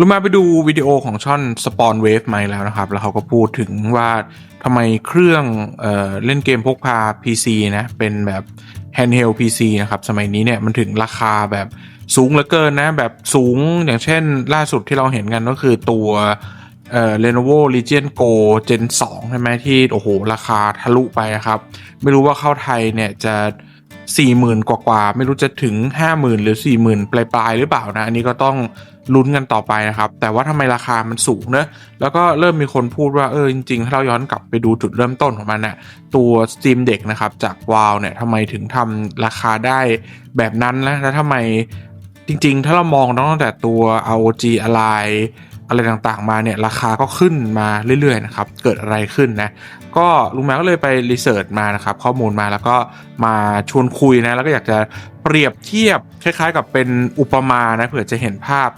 รู้มาไปดูวิดีโอของช่อนสปอนเวฟมาแล้วนะครับ แล้วเขาก็พูดถึงว่าทำไมเครื่องเออเล่นเกมพกพา PC นะ เป็นแบบ handheld PC นะครับ สมัยนี้เนี่ยมันถึงราคาแบบสูงเหลือเกินนะ แบบสูงอย่างเช่นล่าสุดที่เราเห็นกันก็คือตัวเอ่อ Lenovo Legion Go Gen 2 ใช่ไหมที่ โอ้โห ราคาทะลุไปนะครับ ไม่รู้ว่าเข้าไทยเนี่ยจะสี่หมื่นกว่า ไม่รู้จะถึงห้าหมื่นหรือสี่หมื่นปลาย ๆ หรือเปล่านะ อันนี้ก็ต้อง ลุ้นกันต่อไปนะครับ แต่ว่าทำไมราคามันสูงเนอะแล้วก็เริ่มมีคนพูดว่าเออจริงๆ ถ้าเราย้อนกลับไปดูจุดเริ่มต้นของมันน่ะตัว Steam Deck นะครับจากวาวเนี่ยทำไมถึงทำราคาได้แบบนั้นแล้วแล้วทำไมจริงๆ ถ้าเรามองตั้งแต่ตัว ROG Ally อะไรต่างๆมาเนี่ยราคาก็ขึ้นมาเรื่อยๆนะครับเกิดอะไรขึ้นนะก็ลุงแมวก็เลยไปรีเสิร์ชมานะครับข้อมูลมาแล้วก็มาชวนคุยนะแล้วก็อยากจะเปรียบเทียบคล้ายๆ กับเป็นอุปมานะเผื่อจะเห็นภาพ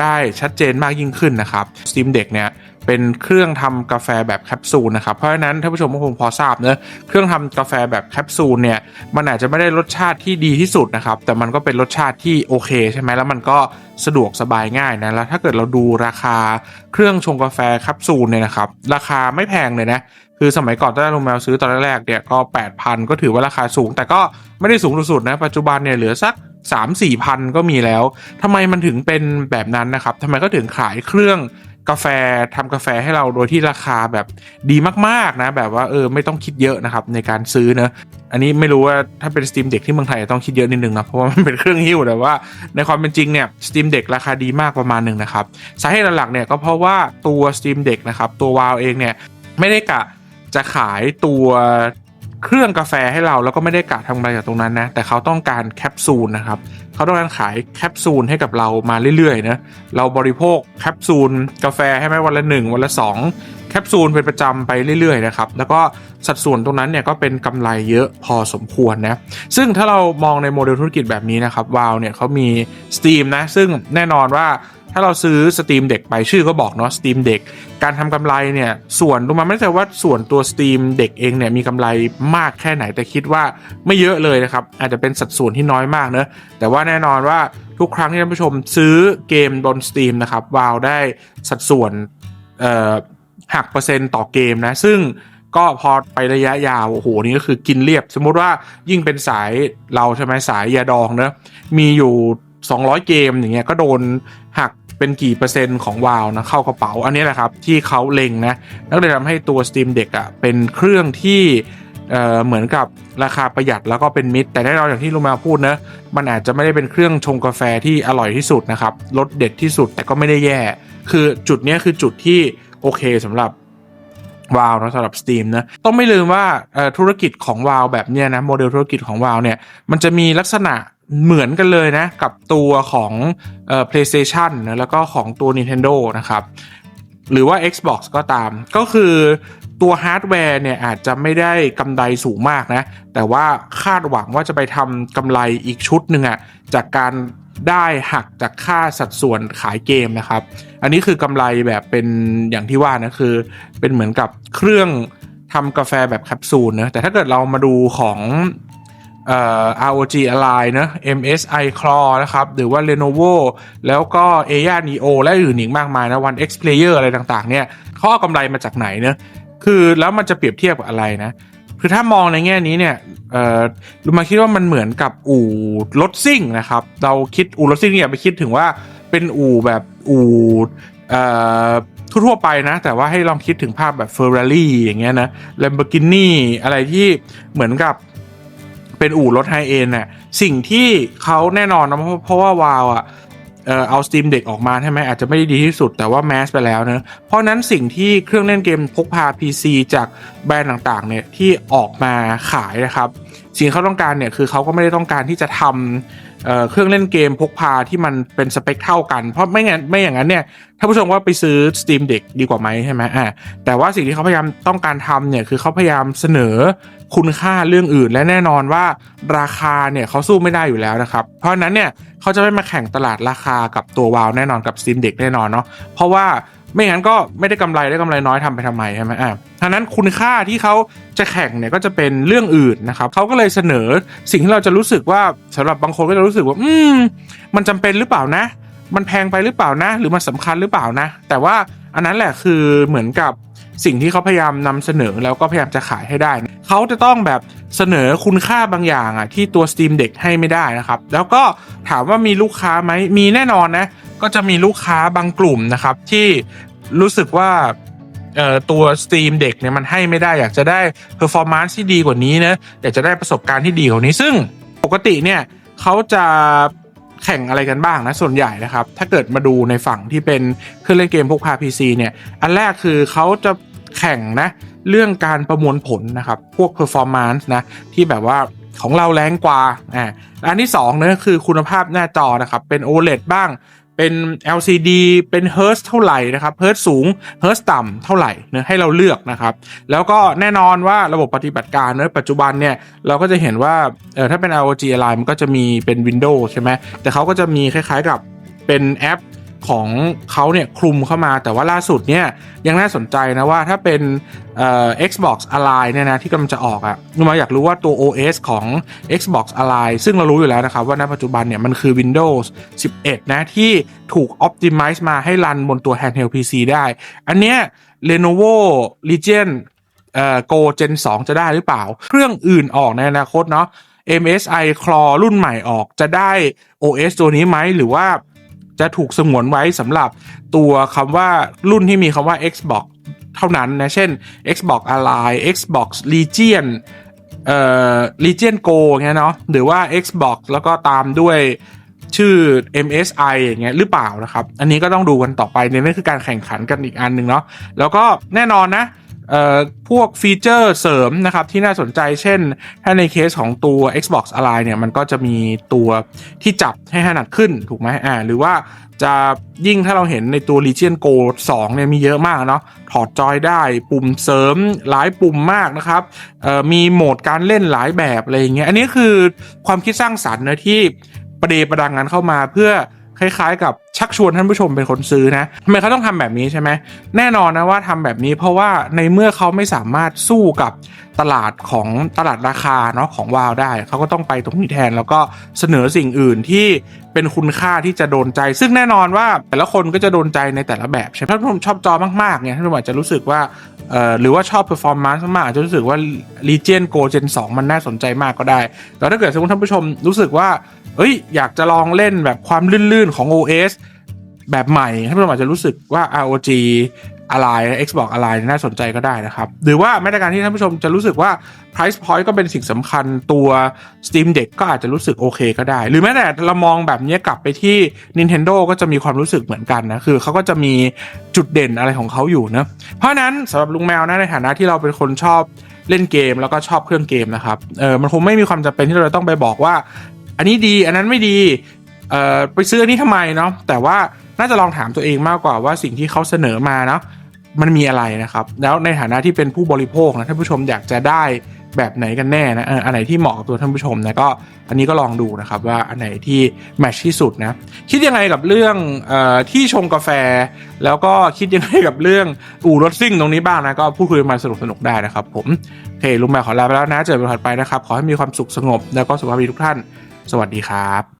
ได้ชัดเจนมากยิ่งขึ้นนะครับ Steam Deck เนี่ยเป็นเครื่องทำกาแฟแบบแคปซูลนะครับ เพราะฉะนั้นท่านผู้ชมก็คงพอทราบเนะเครื่องทำกาแฟแบบแคปซูลเนี่ยมันอาจจะไม่ได้รสชาติที่ดีที่สุดนะครับ แต่มันก็เป็นรสชาติที่โอเคใช่ไหมแล้วมันก็สะดวกสบายง่ายนะแล้วถ้าเกิดเราดูราคาเครื่องชงกาแฟแคปซูลเนี่ยนะครับราคาไม่แพงเลยนะคือสมัยก่อนตอนแรกลุงแมวซื้อตอนแรกเนี่ยก็ 8,000 ก็ถือว่าราคาสูง แต่ก็ไม่ได้สูงสุดนะปัจจุบันเนี่ยเหลือสัก 3 4พันก็มีแล้วทำไมมันถึงเป็นแบบนั้นนะครับทำไมก็ถึงขายเครื่องกาแฟทำกาแฟให้เราโดยที่ราคาแบบดีมากๆนะ แบบว่าเออไม่ต้องคิดเยอะนะครับในการซื้อเนะอันนี้ไม่รู้ว่าถ้าเป็น Steam Deck ที่เมืองไทยต้องคิดเยอะนิดนึงนะเพราะว่ามันเป็นเครื่องหิ้วแต่ว่าในความเป็นจริงเนี่ย Steam Deck ราคาดีมากประมาณหนึ่งนะครับสาเหตุหลักๆเนี่ยก็เพราะว่าตัว Steam Deck นะครับตัววาวเองเนี่ยไม่ได้กะจะขายตัว เครื่องกาแฟให้เราแล้วก็ไม่ได้กะทำอะไรจากตรงนั้นนะ แต่เขาต้องการแคปซูลนะครับเขาต้องการขายแคปซูลให้กับเรามาเรื่อยๆนะเราบริโภคแคปซูลกาแฟให้ไหมวันละหนึ่งวันละสอง แคปซูลเป็นประจำไปเรื่อยๆนะครับแล้วก็สัดส่วนตรงนั้นเนี่ยก็เป็นกำไรเยอะพอสมควรนะซึ่งถ้าเรามองในโมเดลธุรกิจแบบนี้นะครับวาวเนี่ยเขามี Steam นะซึ่งแน่นอนว่าถ้าเราซื้อ Steam Deck ไปชื่อก็บอกเนาะ Steam Deck การทำกำไรเนี่ยส่วนดูมาไม่ใช่ว่าส่วนตัว Steam Deck เองเนี่ยมีกำไรมากแค่ไหนแต่คิดว่าไม่เยอะเลยนะครับอาจจะเป็นสัดส่วนที่น้อยมากเนะแต่ว่าแน่นอนว่าทุกครั้งที่ท่านผู้ชมซื้อเกมบน Steam นะครับวาวได้สัดส่วน หักเปอร์เซ็นต์ต่อเกมนะ ซึ่งก็พอไประยะยาวโอ้โหนี่ก็คือกินเรียบ สมมุติว่ายิ่งเป็นสายเราใช่ไหมสายยาดองเนะมีอยู่ 200 เกมอย่างเงี้ยก็โดนหักเป็นกี่เปอร์เซ็นต์ของวาวนะเข้ากระเป๋าอันนี้แหละครับ ที่เขาเล็งนะแล้วเลยทำให้ตัว Steam Deck อะเป็นเครื่องที่เอ่อเหมือนกับราคาประหยัดแล้วก็เป็นมิตร แต่แน่นอนอย่างที่ลุงมาพูดนะมันอาจจะไม่ได้เป็นเครื่องชงกาแฟที่อร่อยที่สุดนะครับรสเด็ดที่สุดแต่ก็ไม่ได้แย่ คือจุดนี้คือจุดที่ โอเคสำหรับวาวนะสำหรับ Steam นะต้องไม่ลืมว่าธุรกิจของวาวแบบเนี้ยนะโมเดลธุรกิจของวาวเนี่ยมันจะมีลักษณะเหมือนกันเลยนะกับตัวของเอ่อ PlayStation นะแล้วก็ของตัว Nintendo นะครับหรือว่า Xbox ก็ตาม ก็คือตัวฮาร์ดแวร์เนี่ยอาจจะไม่ได้กำไรสูงมากนะ แต่ว่าคาดหวังว่าจะไปทำกำไรอีกชุดหนึ่งอะจากการได้หักจากค่าสัดส่วนขายเกมนะครับ อันนี้คือกำไรแบบเป็นอย่างที่ว่านะคือ เป็นเหมือนกับเครื่องทำกาแฟแบบแคปซูลนะแต่ถ้าเกิดเรามาดูของเอ่อ ROG Ally นะ MSI Claw นะครับ หรือว่า Lenovo แล้วก็ Aya Neo และอื่นอีกมากมายนะ One X Player อะไรต่างๆ เนี่ยเขาเอากำไรมาจากไหนเนะคือแล้วมันจะเปรียบเทียบกับอะไรนะ คือถ้ามองในแง่นี้เนี่ยเอ่อมาคิดว่ามันเหมือนกับอู่รถซิ่งนะครับ เราคิดอู่รถซิ่งเนี่ยไปคิดถึงว่า เป็นอู่แบบอู่เอ่อทั่วไปนะ แต่ว่าให้ลองคิดถึงภาพแบบ Ferrari อย่างเงี้ยนะ Lamborghini อะไรที่เหมือนกับเป็นอู่รถไฮเอ็นน่ะสิ่งที่เขาแน่นอนนะเพราะว่าวาวอะเออเอา Steam Deck ออกมาใช่ไหมอาจจะไม่ได้ดีที่สุดแต่ว่าแมสไปแล้วเนะ เพราะฉะนั้นสิ่งที่เครื่องเล่นเกมพกพา PC จากแบรนด์ต่างๆเนี่ยที่ออกมาขายนะครับ สิ่งเขาต้องการเนี่ยคือเขาก็ไม่ได้ต้องการที่จะทำเเครื่องเล่นเกมพกพาที่มันเป็นสเปคเท่ากัน เพราะไม่งั้นไม่อย่างนั้นเนี่ยถ้าผู้ชมว่าไปซื้อ Steam Deck ดีกว่าไหมใช่ไหมอ่าแต่ว่าสิ่งที่เขาพยายามต้องการทำเนี่ยคือเขาพยายามเสนอคุณค่าเรื่องอื่น และแน่นอนว่าราคาเนี่ยเขาสู้ไม่ได้อยู่แล้วนะครับ เพราะฉะนั้นเนี่ยเขาจะไม่มาแข่งตลาดราคากับตัววาวแน่นอนกับ Steam Deck แน่นอนเนาะเพราะว่า ไม่งั้นก็ไม่ได้กำไรได้กำไรน้อยทำไปทำไมใช่ไหมอ่าฉะนั้นคุณค่าที่เขาจะแข่งเนี่ยก็จะเป็นเรื่องอื่นนะครับเขาก็เลยเสนอสิ่งที่เราจะรู้สึกว่าสำหรับบางคนก็จะรู้สึกว่า อืม มันจำเป็นหรือเปล่านะ มันแพงไปหรือเปล่านะ หรือมันสำคัญหรือเปล่านะ แต่ว่าอันนั้นแหละคือเหมือนกับสิ่งที่เขาพยายามนำเสนอแล้วก็พยายามจะขายให้ได้ เขาจะต้องแบบเสนอคุณค่าบางอย่างอะที่ตัว Steam Deck ให้ไม่ได้นะครับ แล้วก็ถามว่ามีลูกค้าไหมมีแน่นอนนะ ก็จะมีลูกค้าบางกลุ่มนะครับ ที่รู้สึกว่าตัว Steam Deck เนี่ยมันให้ไม่ได้อยากจะได้ performance ที่ดีกว่านี้นะอยากจะได้ประสบการณ์ที่ดีกว่านี้ ซึ่งปกติเนี่ยเขาจะแข่งอะไรกันบ้างนะส่วนใหญ่นะครับ ถ้าเกิดมาดูในฝั่งที่เป็นเครื่องเล่นเกมพวกพา PC เนี่ย อันแรกคือเขาจะ แข่งนะ เรื่องการประมวลผลนะครับ พวก performance นะ ที่แบบว่าของเราแรงกว่าอ่าอันที่2เนี่ยคือคุณภาพหน้าจอนะครับ เป็น OLED บ้างเป็น LCD เป็น Hertz เท่าไหร่นะครับ Hertz สูง Hertz ต่ำเท่าไหร่เนะให้เราเลือกนะครับ แล้วก็แน่นอนว่าระบบปฏิบัติการเนะปัจจุบันเนี่ยเราก็จะเห็นว่าเออถ้าเป็น ROG Ally มันก็จะมีเป็น Windows ใช่ไหมแต่เขาก็จะมีคล้ายๆกับเป็นแอป ของเขาเนี่ยคลุมเข้ามาแต่ว่าล่าสุดเนี่ยยังน่าสนใจนะว่าถ้าเป็นเอ่อ Xbox Ally เนี่ยนะที่กำลังจะออกอะ่ะมาอยากรู้ว่าตัว OS ของ Xbox Ally ซึ่งเรารู้อยู่แล้วนะครับว่าณปัจจุบันเนี่ยมันคือ Windows 11 นะที่ถูก Optimize มาให้รันบนตัว Handheld PC ได้ อันเนี้ย Lenovo Legion เอ่อ Go Gen 2 จะได้หรือเปล่า เครื่องอื่นออกในอนาคตเนาะ MSI Claw รุ่นใหม่ออกจะได้ OS ตัวนี้ไหมหรือว่า จะถูกสงวนไว้สำหรับตัวคำว่ารุ่นที่มีคำว่า Xbox เท่านั้นนะ เช่น Xbox Ally Xbox Legion เอ่อ Legion Go เงี้ยเนาะหรือว่า Xbox แล้วก็ตามด้วยชื่อ MSI อย่างเงี้ยหรือเปล่านะครับ อันนี้ก็ต้องดูกันต่อไปเนี่ยนั่นคือการแข่งขันกันอีกอันหนึ่งเนาะแล้วก็แน่นอนนะ เอ่อพวกฟีเจอร์เสริมนะครับที่น่าสนใจเช่น ถ้าในเคสของตัว Xbox Ally เนี่ยมันก็จะมีตัวที่จับให้ถนัดขึ้นถูกไหมอ่าหรือว่าจะยิ่งถ้าเราเห็นในตัว Legion Go 2เนี่ยมีเยอะมากเนาะถอดจอยได้ปุ่มเสริมหลายปุ่มมากนะครับมีโหมดการเล่นหลายแบบอะไรอย่างเงี้ยอันนี้คือความคิดสร้างสรรค์นะที่ประเดประดังงานเข้ามาเพื่อคล้ายๆกับชักชวนท่านผู้ชมเป็นคนซื้อนะทำไมเขาต้องทำแบบนี้ใช่ไหมแน่นอนนะว่าทำแบบนี้เพราะว่าในเมื่อเขาไม่สามารถสู้กับตลาดของตลาดราคาเนาะของวาวได้ เขาก็ต้องไปตรงนี้แทน แล้วก็เสนอสิ่งอื่นที่เป็นคุณค่าที่จะโดนใจ ซึ่งแน่นอนว่าแต่ละคนก็จะโดนใจในแต่ละแบบใช่ไหมถ้าท่านผู้ชมชอบจอมากๆเนี่ยท่านผู้ชมอาจจะรู้สึกว่าเอ่อหรือว่าชอบ performance มากอาจจะรู้สึกว่า Legion Go Gen 2 มันน่าสนใจมากก็ได้ แต่ถ้าเกิดสมมติท่านผู้ชมรู้สึกว่าเอ้ยอยากจะลองเล่นแบบความลื่นๆของ OS แบบใหม่ท่านผู้ชมอาจจะรู้สึกว่า ROG อะไร Xbox อะไรน่าสนใจก็ได้นะครับ หรือว่าแม้แต่การที่ท่านผู้ชมจะรู้สึกว่า price point ก็เป็นสิ่งสำคัญตัว Steam Deck ก็อาจจะรู้สึกโอเคก็ได้ หรือแม้แต่เรามองแบบนี้กลับไปที่ Nintendo ก็จะมีความรู้สึกเหมือนกันนะ คือเขาก็จะมีจุดเด่นอะไรของเขาอยู่นะ เพราะนั้นสำหรับลุงแมวนะในฐานะที่เราเป็นคนชอบเล่นเกมแล้วก็ชอบเครื่องเกมนะครับ เออมันคงไม่มีความจำเป็นที่เราจะต้องไปบอกว่า อันนี้ดีอันนั้นไม่ดี เออไปซื้ออันนี้ทำไมเนาะ แต่ว่า น่าจะลองถามตัวเองมากกว่าว่าสิ่งที่เขาเสนอมาเนาะมันมีอะไรนะครับ แล้วในฐานะที่เป็นผู้บริโภคนะท่านผู้ชมอยากจะได้แบบไหนกันแน่นะเอออันไหนที่เหมาะกับตัวท่านผู้ชมนะก็อันนี้ก็ลองดูนะครับว่าอันไหนที่แมชที่สุดนะคิดยังไงกับเรื่องออที่ชงกาแฟ แล้วก็คิดยังไงกับเรื่องอู่รถซิ่งตรงนี้บ้างนะก็พูดคุยกันมาสนุกสนุกได้นะครับ ผมโอเคลุงแมวขอลาไปแล้วนะเจอกันถัดไปนะครับ ขอให้มีความสุขสงบ แล้วก็สุขภาพดีทุกท่าน สวัสดีครับ